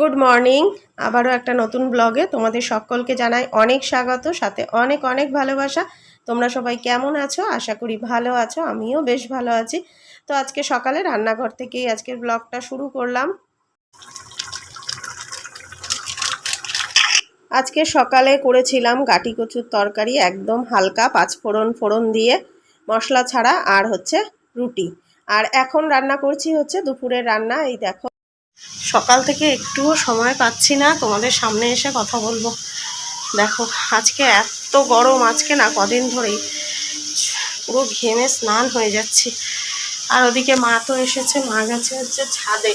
Good morning আবারও একটা নতুন ব্লগে তোমাদের সকলকে জানাই অনেক স্বাগত, সাথে অনেক অনেক ভালোবাসা। তোমরা সবাই কেমন আছো? আশা করি ভালো আছো, আমিও বেশ ভালো আছি। তো আজকে সকালে রান্নাঘর থেকেই আজকের ব্লগটা শুরু করলাম। আজকে সকালে করেছিলাম গাটি কচুর তরকারি, একদম হালকা পাঁচফোড়ন ফোড়ন দিয়ে, মশলা ছাড়া আর হচ্ছে রুটি। আর এখন রান্না করছি হচ্ছে দুপুরের রান্না, এই দেখো সকাল থেকে একটুও সময় পাচ্ছি না। তোমাদের সামনে এসে কথা বলব। দেখো, আজকে এত গরম, আজকে না কদিন ধরেই পুরো ঘেমে স্নান হয়ে যাচ্ছি। আর ওদিকে মা তো এসেছে, মা গেছে হচ্ছে ছাদে।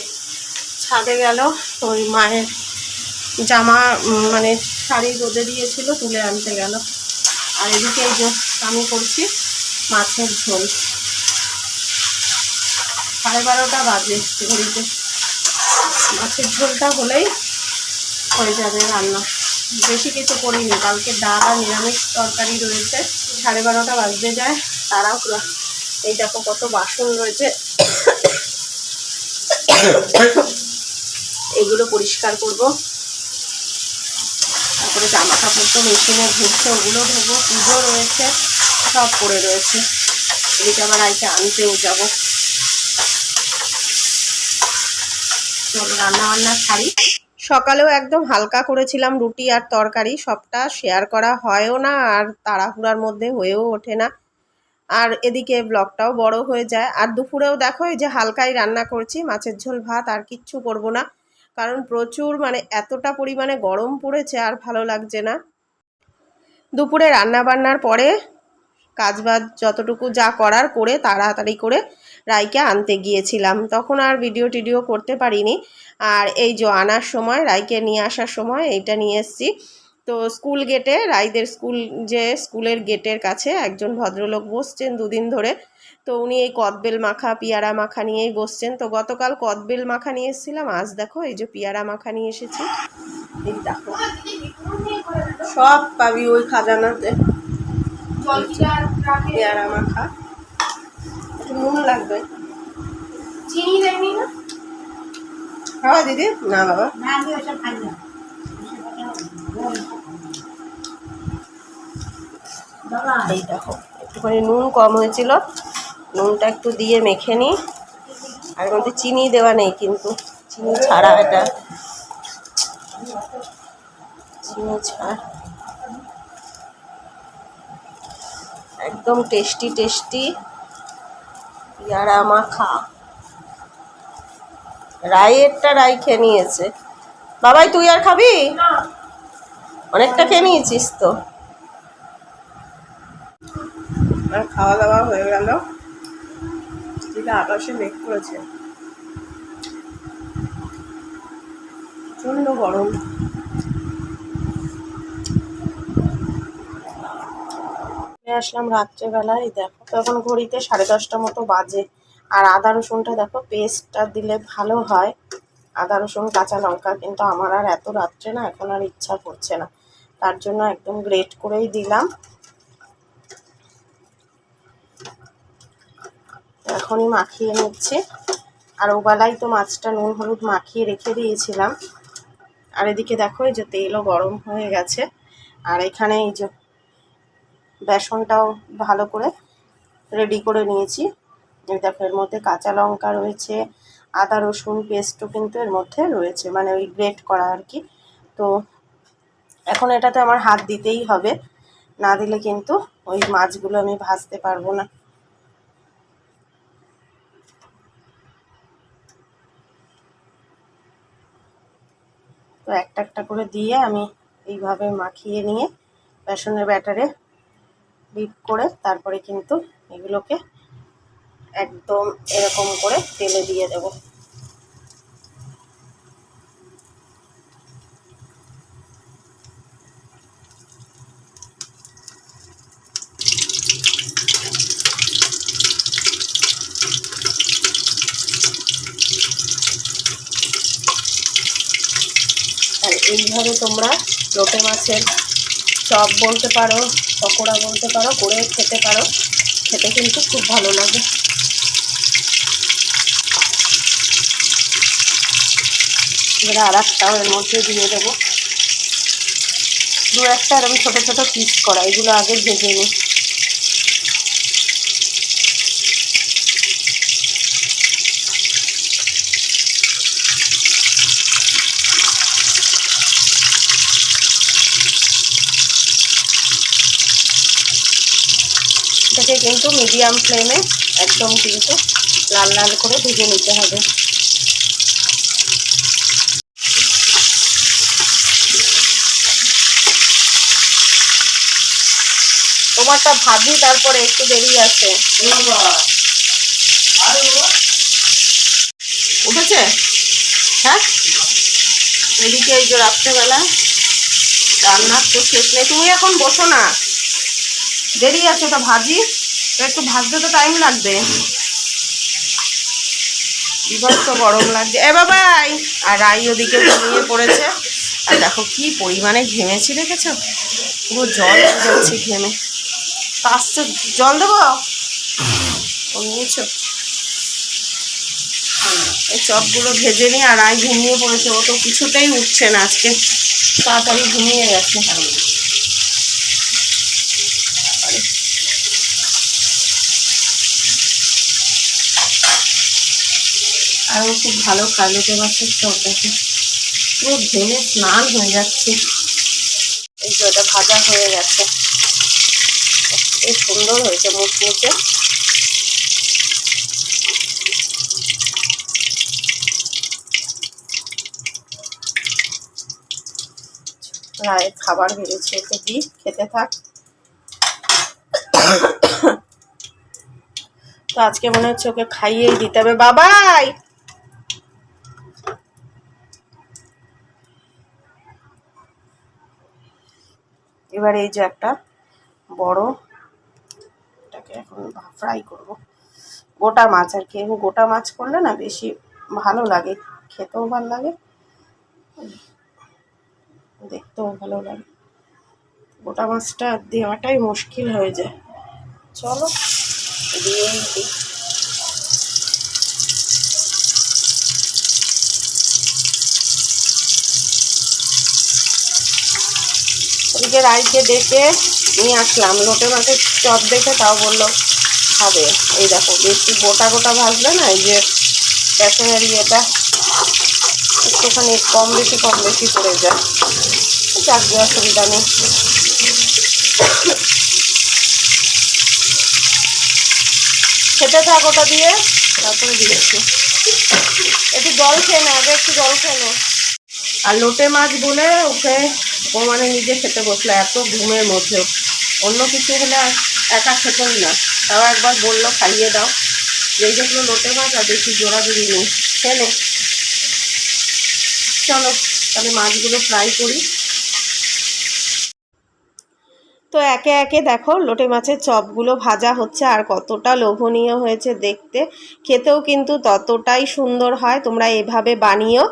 ছাদে গেল, ওই মায়ের জামা মানে শাড়ি রোদে দিয়েছিল, তুলে আনতে গেল। আর এদিকে এই যে আমি করছি মাছের ঝোল। সাড়ে বারোটা বাজে ঘড়িতে। মাছের ঝোলটা হলেই হয়ে যাবে রান্না। বেশি কিছু করিনি, কালকে ডাল আর নিরামিষ তরকারি রয়েছে। সাড়ে বারোটা বাজতে যায়, তারাও পুরো এই দেখো কত বাসন রয়েছে। এগুলো পরিষ্কার করব। তারপরে জামা কাপড় তো মেশিনে ঘুরছে ওগুলো ধোবো, পুজো রয়েছে, সব পড়ে রয়েছে। এদিকে আবার আইকে আনতেও যাব। রান্না বান্না ছাড়ি সকালেও একদম হালকা করেছিলাম রুটি আর তরকারি, সবটা শেয়ার করা হয়ও না আর তাড়াহুড়ার মধ্যে হয়েও ওঠে না। আর এদিকে ব্লগটাও বড় হয়ে যায়। আর দুপুরেও দেখো এই যে হালকাই রান্না করছি, মাছের ঝোল, ভাত আর কিচ্ছু করব না। কারণ প্রচুর মানে এতটা পরিমাণে গরম পড়েছে আর ভালো লাগছে না। দুপুরে রান্না বান্নার পরে কাজবাজ যতটুকু যা করার করে তাড়াতাড়ি করে রাইকে আনতে গিয়েছিলাম। তখন আর ভিডিও টিডিও করতে পারিনি। আর এই যে আনার সময় রাইকে নিয়ে আসার সময় এইটা নিয়ে এসেছি। তো স্কুল গেটে রাইদের স্কুল যে স্কুলের গেটের কাছে একজন ভদ্রলোক বসছেন দুদিন ধরে। তো উনি এই কদবেল মাখা পিয়ারা মাখা নিয়েই বসছেন। তো গতকাল কদবেল মাখা নিয়ে এসেছিলাম। আজ দেখো এই যে পিয়ারা মাখা নিয়ে এসেছি। দেখো। সব পাবি ওই খাজানাতে। পেয়ারা মাখা। লাগবে। চিনি দেয়নি না? খাওয়া দিদি? না বাবা। না আমি ওসব খাই না। এই দেখো একটুখানি নুন কম হয়েছিল। নুনটা একটু দিয়ে মেখে নিই আর মধ্যে চিনি দেওয়া নেই কিন্তু। চিনি ছাড়া এটা। চিনি ছাড়া। একদম টেস্টি টেস্টি। পেয়ারা মাখা। রায়েরটা রাই খেয়ে নিয়েছে। বাবাই তুই আর খাবি? অনেকটা খেয়ে নিয়েছিস তো। আর খাওয়া দাওয়া হয়ে গেল। যেটা আকাশে মেঘ করেছে। প্রচণ্ড গরম। আসলাম রাত্রেবেলায়, দেখো। তখন ঘড়িতে সাড়ে দশটা মতো বাজে। আর আদা রসুনটা দেখো পেস্টটা দিলে ভালো হয়। আদা রসুন, কাঁচা লঙ্কা, কিন্তু আমার আর এত রাত্রে না এখন আর ইচ্ছা করছে না। তার জন্য একদম গ্রেট করেই দিলাম। এখনই মাখিয়ে নিচ্ছে। আর ওবেলায় তো মাছটা নুন হলুদ মাখিয়ে রেখে দিয়েছিলাম। আর এদিকে দেখো, এই যে তেলও গরম হয়ে গেছে। আর এখানে এই যে বেসনটাও ভালো করে রেডি করে নিয়েছি। দেখো, এর মধ্যে কাঁচা লঙ্কা রয়েছে, আদা, রসুন, পেস্টও কিন্তু এর মধ্যে রয়েছে মানে ওই গ্রেট করা আর কি। তো এখন এটাতে আমার হাত দিতেই হবে, না দিলে কিন্তু ওই মাছগুলো আমি ভাজতে পারব না। তো একটা একটা করে দিয়ে আমি এইভাবে মাখিয়ে নিয়ে বেসনের ব্যাটারে ডিপ করে তারপরে কিন্তু এগুলোকে একদম এরকম করে তেলে দিয়ে দেব। আর এইভাবে তোমরা লোটে মাছের চপ বলতে পারো পকোড়া বলতে পারো, করে খেতে পারো। খেতে কিন্তু খুব ভালো লাগে। এবার আর একটাও এর মধ্যে দিয়ে দেবো। দু একটা এরকম ছোটো ছোটো পিস করা, এগুলো আগে ভেজে নিই। এটাকে কিন্তু মিডিয়াম ফ্লেমে একদম কিন্তু লাল লাল করে ভেজে নিতে হবে। তোমারটা ভাজি, তারপরে একটু দেরি আছে উঠেছে? হ্যাঁ? এদিকে এই যে রাত্রেবেলা রান্নার তো শেষ নেই। তুমি এখন বসো না। দেরি আছে ওটা ভাজি। তো একটু ভাজতে তো টাইম লাগবে। বিভৎস গরম লাগছে। এ বাবাই আর রাই ওদিকে ঘুমিয়ে পড়েছে। আর দেখো কি পরিমাণে ঘেমেছি, দেখেছ? পুরো জল যাচ্ছে ঘেমে। তা আসছে, জল দেবো? নিয়েছো এই চপগুলো ভেজে নিয়ে আর রাই ঘুমিয়ে পড়েছে। ও তো কিছুতেই উঠছে না আজকে। তাড়াতাড়ি ঘুমিয়ে গেছে। আর ও খুব ভালো খায় লোটে মাছের চপ দেখে। পুরো ঘেমে স্নান হয়ে যাচ্ছে। এই যে ওটা ভাজা হয়ে গেছে। বেশ সুন্দর হয়েছে মুচমুচে। রায়ের খাবার বেড়েছে ওকে দিই খেতে থাক। তো আজকে মনে হচ্ছে ওকে খাইয়েই দিতে হবে। বাবাই! এবার এই যে একটা বড়, এটাকে এখন ফ্রাই করব। গোটা মাছ আর কি গোটা মাছ করলে না বেশি ভালো লাগে, খেতেও ভালো লাগে, দেখতেও ভালো লাগে। গোটা মাছটা দেওয়াটাই মুশকিল হয়ে যায়। চলো দিয়ে ওদিকে রাইকে ডেকে নিয়ে আসলাম। লোটে মাছের চপ দেখে তাও বলল, খাবে। এই দেখো, বেশি গোটা গোটা ভাজলে না এই যে বেসনের ইয়েটা একটুখানি কম বেশি কম বেশি পড়ে যায়। দিয়ে অসুবিধা নেই। খেতে থাক ওটা দিয়ে, তারপরে দিয়েছি একটু জল খেয়ে নে আগে একটু জল খেয়ে আর লোটে মাছ বলে ওকে ও মানে নিজে খেতে বসল, এত ঘুমের মধ্যে। অন্য কিছু হলে একা খেতই না। তাও একবার বলল, খাইয়ে দাও। যেই যেগুলো লোটে মাছ আর বেশি জোড়া জুড়ি নেই। খেলে। চলো, তাহলে মাছগুলো ফ্রাই করি। তো একে একে দেখো, লোটে মাছের চপগুলো ভাজা হচ্ছে, আর কতটা লোভনীয় হয়েছে দেখতে। খেতেও কিন্তু ততটাই সুন্দর হয়, তোমরা এভাবে আর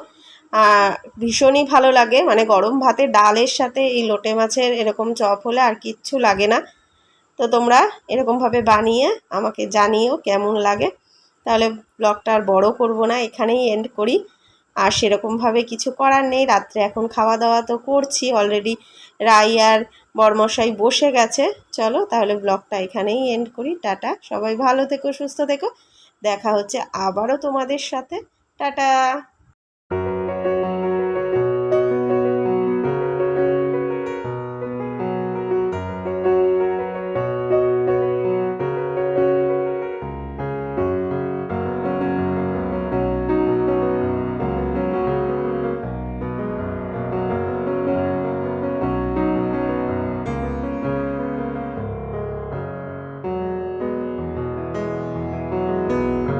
ভীষণই ভালো লাগে। মানে গরম ভাতে ডালের সাথে এই লোটে মাছের এরকম চপ হলে আর কিচ্ছু লাগে না। তো তোমরা এরকমভাবে বানিয়ে আমাকে জানিও কেমন লাগে। তাহলে ব্লগটা আর বড় করব না, এখানেই এন্ড করি। আর সেরকমভাবে কিছু করার নেই, রাত্রে এখন খাওয়া দাওয়া তো করছি অলরেডি রাই আর বরমশাই বসে গেছে। চলো তাহলে ব্লগটা এখানেই এন্ড করি। টাটা, সবাই ভালো থেকো, সুস্থ থেকো। দেখা হচ্ছে আবারও তোমাদের সাথে। টাটা।